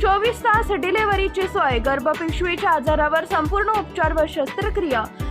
चोवीस तास डिलेव्हरीची सोय गर्भपिशवीच्या आजारावर संपूर्ण उपचार व शस्त्रक्रिया.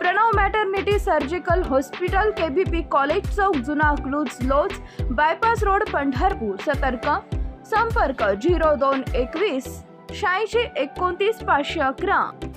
Pranav maternity surgical hospital KBP college चौक जुना क्लूज लोज बायपास रोड पंढरपूर. सतर्क. संपर्क झिरो दोन एकवीस शहाऐंशी एकोणतीस पाचशे अकरा.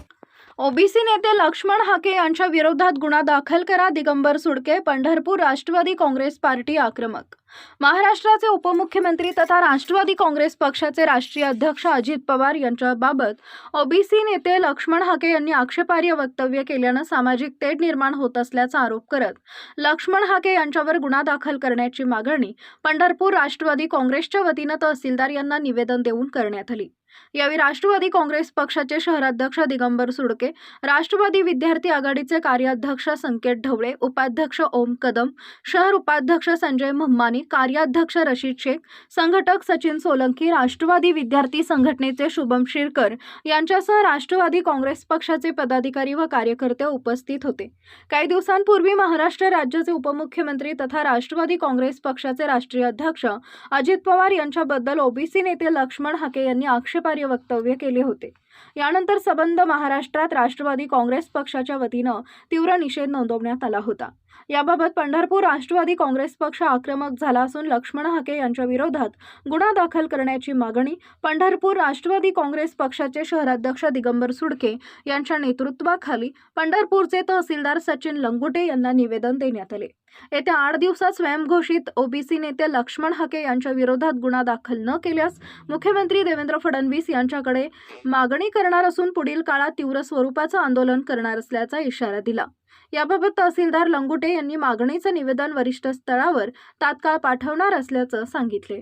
ओबीसी नेते लक्ष्मण हाके यांच्या विरोधात गुन्हा दाखल करा दिगंबर सुडके पंढरपूर राष्ट्रवादी काँग्रेस पार्टी आक्रमक. महाराष्ट्राचे उपमुख्यमंत्री तथा राष्ट्रवादी काँग्रेस पक्षाचे राष्ट्रीय अध्यक्ष अजित पवार यांच्याबाबत ओबीसी नेते लक्ष्मण हाके यांनी आक्षेपार्ह वक्तव्य केल्यानं सामाजिक तेढ निर्माण होत असल्याचा आरोप करत लक्ष्मण हाके यांच्यावर गुन्हा दाखल करण्याची मागणी पंढरपूर राष्ट्रवादी काँग्रेसच्या वतीनं तहसीलदार यांना निवेदन देऊन करण्यात आली. यावेळी राष्ट्रवादी काँग्रेस पक्षाचे शहराध्यक्ष दिगंबर सुडके राष्ट्रवादी विद्यार्थी आघाडीचे कार्याध्यक्ष संकेत ढवळे उपाध्यक्ष ओम कदम शहर उपाध्यक्ष संजय म्हम्मानी कार्याध्यक्ष रशीद शेख संघटक सचिन सोलंकी राष्ट्रवादी विद्यार्थी संघटनेचे शुभम शिरकर यांच्यासह राष्ट्रवादी काँग्रेस पक्षाचे पदाधिकारी व कार्यकर्ते उपस्थित होते. काही दिवसांपूर्वी महाराष्ट्र राज्याचे उपमुख्यमंत्री तथा राष्ट्रवादी काँग्रेस पक्षाचे राष्ट्रीय अध्यक्ष अजित पवार यांच्याबद्दल ओबीसी नेते लक्ष्मण हाके यांनी आक्षेप आक्षेपार्ह वक्तव्य केले होते. यानंतर सबंध महाराष्ट्रात राष्ट्रवादी काँग्रेस पक्षाच्या वतीनं तीव्र निषेध नोंदवण्यात आला होता. याबाबत पंढरपूर राष्ट्रवादी काँग्रेस पक्ष आक्रमक झाला असून लक्ष्मण हाके यांच्या विरोधात गुन्हा दाखल करण्याची मागणी पंढरपूर राष्ट्रवादी काँग्रेस पक्षाचे शहराध्यक्ष दिगंबर सुडके यांच्या नेतृत्वाखाली पंढरपूरचे तहसीलदार सचिन लंगुटे यांना निवेदन देण्यात आले. येत्या आठ दिवसात स्वयंघोषित ओबीसी नेते लक्ष्मण हाके यांच्या विरोधात गुन्हा दाखल न केल्यास मुख्यमंत्री देवेंद्र फडणवीस यांच्याकडे मागणी करणार असून पुढील काळात तीव्र स्वरूपाचं आंदोलन करणार असल्याचा इशारा दिला. याबाबत तहसीलदार लंगुटे यांनी मागणीचं निवेदन वरिष्ठ स्तरावर तात्काळ पाठवणार असल्याचं सांगितले.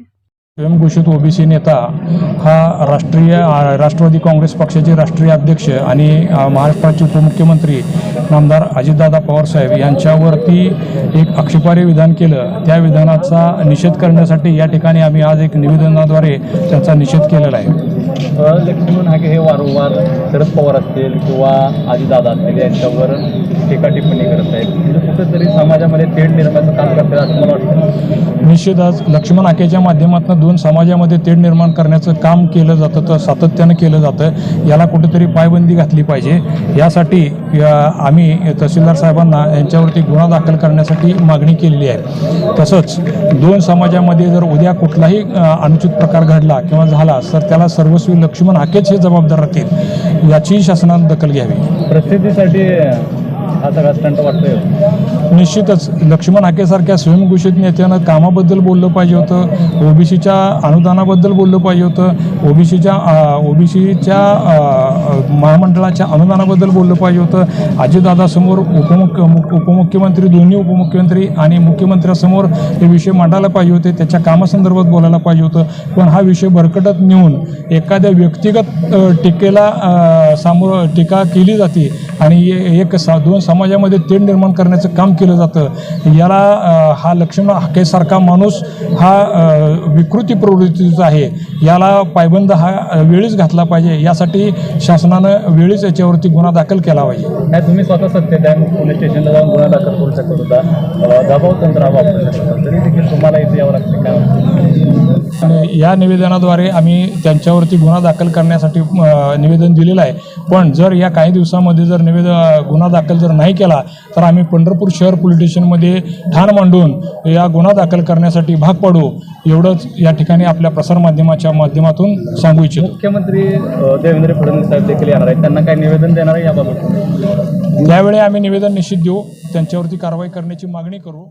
स्वयंघोषित ओबीसी नेता हा राष्ट्रीय राष्ट्रवादी काँग्रेस पक्षाचे राष्ट्रीय अध्यक्ष आणि महाराष्ट्राचे उपमुख्यमंत्री नामदार अजितदादा पवारसाहेब यांच्यावरती एक आक्षेपार्ह विधान केलं. त्या विधानाचा निषेध करण्यासाठी या ठिकाणी आम्ही आज एक निवेदनाद्वारे त्याचा निषेध केलेला आहे. लक्ष्मण हाके हे वारंवार शरद पवार असतील किंवा आजीदादा असतील यांच्यावर टीका टिप्पणी करत आहेत. म्हणजे कुठेतरी समाजामध्ये तेढ निर्माणाचं काम करतात असं मला वाटतं. निश्चितच लक्ष्मण हाकेच्या माध्यमातून दोन समाजामध्ये तेढ निर्माण करण्याचं काम केलं जातं तर सातत्यानं केलं जातं. याला कुठेतरी पायबंदी घातली पाहिजे. यासाठी आम्ही तहसीलदार साहेबांना यांच्यावरती गुन्हा दाखल करण्यासाठी मागणी केलेली आहे. तसंच दोन समाजामध्ये जर उद्या कुठलाही अनुचित प्रकार घडला किंवा झाला तर त्याला सर्वस्वी लक्ष्मण हाकेच हे जबाबदार राहतील याची शासनानं दखल घ्यावी. प्रसिद्धीसाठी हा सगळा स्टंट वाटतोय. निश्चितच. लक्ष्मण हाकेसारख्या स्वयंघोषित नेत्यानं कामाबद्दल बोललं पाहिजे होतं. ओबीसीच्या अनुदानाबद्दल बोललं पाहिजे होतं. ओबीसीच्या ओबीसीच्या महामंडळाच्या अनुदानाबद्दल बोललं पाहिजे होतं. अजितदादासमोर उपमुख्य मुख- उपमुख्यमंत्री दोन्ही उपमुख्यमंत्री आणि मुख्यमंत्र्यासमोर हे विषय मांडायला पाहिजे होते. त्याच्या कामासंदर्भात बोलायला पाहिजे होतं. पण हा विषय भरकटत नेऊन एखाद्या व्यक्तिगत टीकेला सामोर सामोरं टीका केली जाते आणि एक सा दोन समाजामध्ये तेढ निर्माण करण्याचं काम केलं जातं. याला हा लक्ष्मण हाकेसारखा माणूस हा विकृती प्रवृत्तीचा आहे. याला पायबंद हा वेळीच घातला पाहिजे. यासाठी शासनानं वेळीच याच्यावरती गुन्हा दाखल केला पाहिजे. नाही तुम्ही स्वतः सत्तेदार पोलीस स्टेशनला जाऊन गुन्हा दाखल करू शकत होता? दबाव तंत्र वापरू शकत तरी देखील तुम्हाला इथे यावं लागतं. काय या निवेदनाद्वारे आम्ही त्यांच्यावरती गुन्हा दाखल करण्यासाठी निवेदन दिलेलं आहे. पण जर या काही दिवसामध्ये जर निवेदन गुन्हा दाखल जर नाही केला तर आम्ही पंढरपूर शहर पोलीस स्टेशनमध्ये ठाण मांडून या गुन्हा दाखल करण्यासाठी भाग पडू एवढंच या ठिकाणी आपल्या प्रसारमाध्यमाच्या माध्यमातून सांगू इच्छितो. मुख्यमंत्री देवेंद्र फडणवीस साहेब देखील येणार आहेत. त्यांना काय निवेदन देणार आहे याबाबत? त्यावेळी आम्ही निवेदन निश्चित देऊ त्यांच्यावरती कारवाई करण्याची मागणी करू.